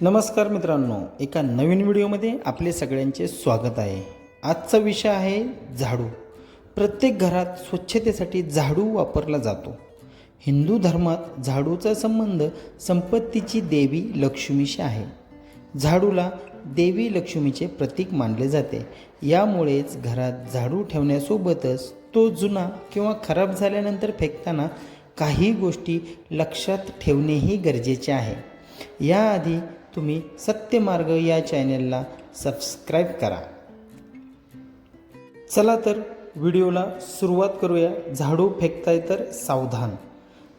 नमस्कार मित्रांनो एका नवीन व्हिडिओमध्ये आपले सगळ्यांचे स्वागत आहे. आजचा विषय आहे झाडू. प्रत्येक घरात स्वच्छतेसाठी झाडू वापरला जातो. हिंदू धर्मात झाडूचा संबंध संपत्तीची देवी लक्ष्मीशी आहे. झाडूला देवी लक्ष्मीचे प्रतीक मानले जाते. यामुळेच घरात झाडू ठेवण्यासोबतच तो जुना किंवा खराब झाल्यानंतर फेकताना काही गोष्टी लक्षात ठेवणेही गरजेचे आहे. याआधी तुम्ही सत्यमार्ग या चॅनेलला सबस्क्राईब करा. चला तर व्हिडिओला सुरुवात करूया. झाडू फेकताय तर सावधान.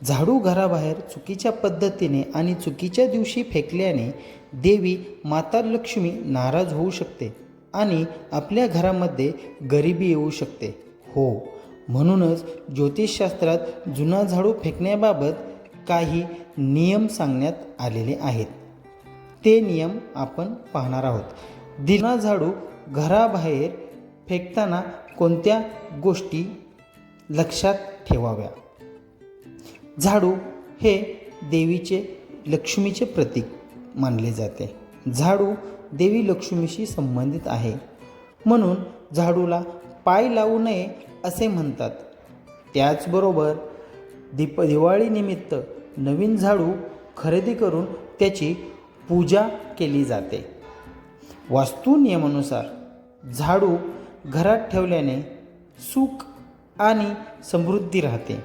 झाडू घराबाहेर चुकीच्या पद्धतीने आणि चुकीच्या दिवशी फेकल्याने देवी माता लक्ष्मी नाराज होऊ शकते आणि आपल्या घरामध्ये गरिबी येऊ शकते. हो म्हणूनच ज्योतिषशास्त्रात जुना झाडू फेकण्याबाबत काही नियम सांगण्यात आलेले आहेत. ते नियम आपण पाहणार आहोत. दिना झाडू घराबाहेर फेकताना कोणत्या गोष्टी लक्षात ठेवाव्या? झाडू हे देवीचे लक्ष्मीचे प्रतीक मानले जाते. झाडू देवी लक्ष्मीशी संबंधित आहे. म्हणून झाडूला पाय लावू नये असे म्हणतात. त्याचबरोबर दीप दिवाळीनिमित्त नवीन झाडू खरेदी करून त्याची पूजा केली जाते. वास्तू नियमानुसार झाडू घरात ठेवल्याने सुख आणि समृद्धी राहते.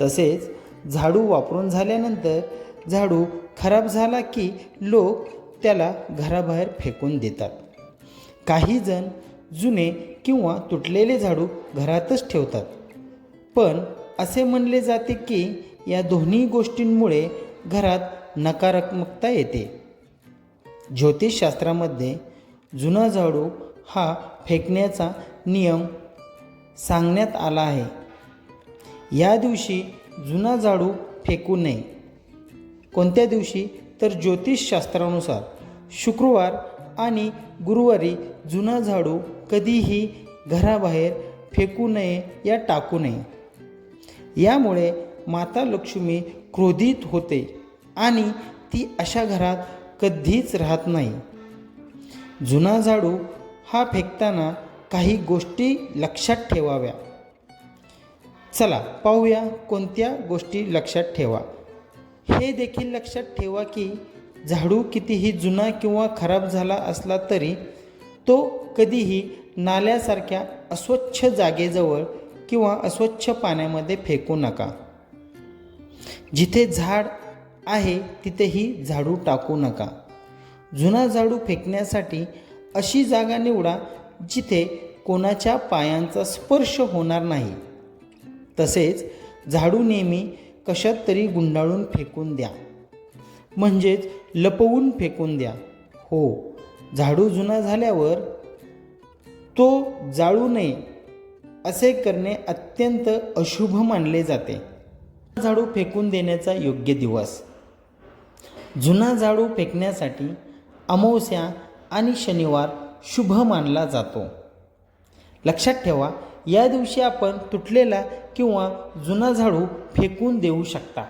तसेच झाडू वापरून झाल्यानंतर झाडू खराब झाला की लोक त्याला घराबाहेर फेकून देतात. काही जण जुने किंवा तुटलेले झाडू घरातच ठेवतात. पण असे म्हणले जाते की या दोन्ही गोष्टींमुळे घरात नकारात्मकता येते. ज्योतिषशास्त्रामध्ये जुना झाडू हा फेकण्याचा नियम सांगण्यात आला आहे. या दिवशी जुना झाडू फेकू नये. कोणत्या दिवशी? तर ज्योतिषशास्त्रानुसार. शुक्रवार आणि गुरुवारी जुना झाडू कधीही घराबाहेर फेकू नये या टाकू नये. यामुळे माता लक्ष्मी क्रोधित होते. आणि ती अशा घरात कधीच राहत नाही. जुना झाडू हा फेकताना काही गोष्टी लक्षात ठेवाव्या. चला पाहूया कोणत्या गोष्टी लक्षात ठेवा. हे देखील लक्षात ठेवा की झाडू कितीही जुना किंवा खराब झाला असला तरी तो कधीही नाल्यासारख्या अस्वच्छ जागेजवळ किंवा अस्वच्छ पाण्यामध्ये फेकू नका. जिथे झाड आहे तिथेही झाडू टाकू नका. जुना झाडू फेकण्यासाठी अशी जागा निवडा जिथे कोणाच्या पायांचा स्पर्श होणार नाही. तसेच झाडू नेहमी कशात तरी गुंडाळून फेकून द्या. म्हणजेच लपवून फेकून द्या. हो झाडू जुना झाल्यावर तो जाळू नये असे करणे अत्यंत अशुभ मानले जाते. झाडू फेकून देण्याचा योग्य दिवस. जुना झाडू फेकण्यासाठी अमावस्या आणि शनिवार शुभ मानला जातो. लक्षात ठेवा या दिवशी आपण तुटलेला किंवा जुना झाडू फेकून देऊ शकता.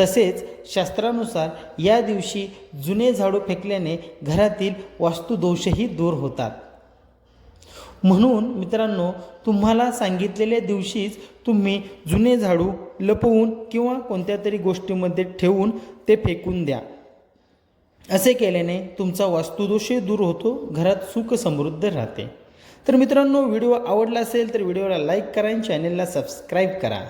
तसेच शास्त्रानुसार या दिवशी जुने झाडू फेकल्याने घरातील वास्तुदोषही दूर होतात. म्हणून मित्रांनो तुम्हाला सांगितलेल्या दिवशीच तुम्ही जुने झाडू लपवून किंवा कोणत्या तरी गोष्टीमध्ये ठेवून ते फेकून द्या. असे केल्याने तुमचा वास्तुदोषही दूर होतो घरात सुख समृद्ध राहते. तर मित्रांनो व्हिडिओ आवडला असेल तर व्हिडिओला लाईक करा आणि चॅनेलला सबस्क्राईब करा.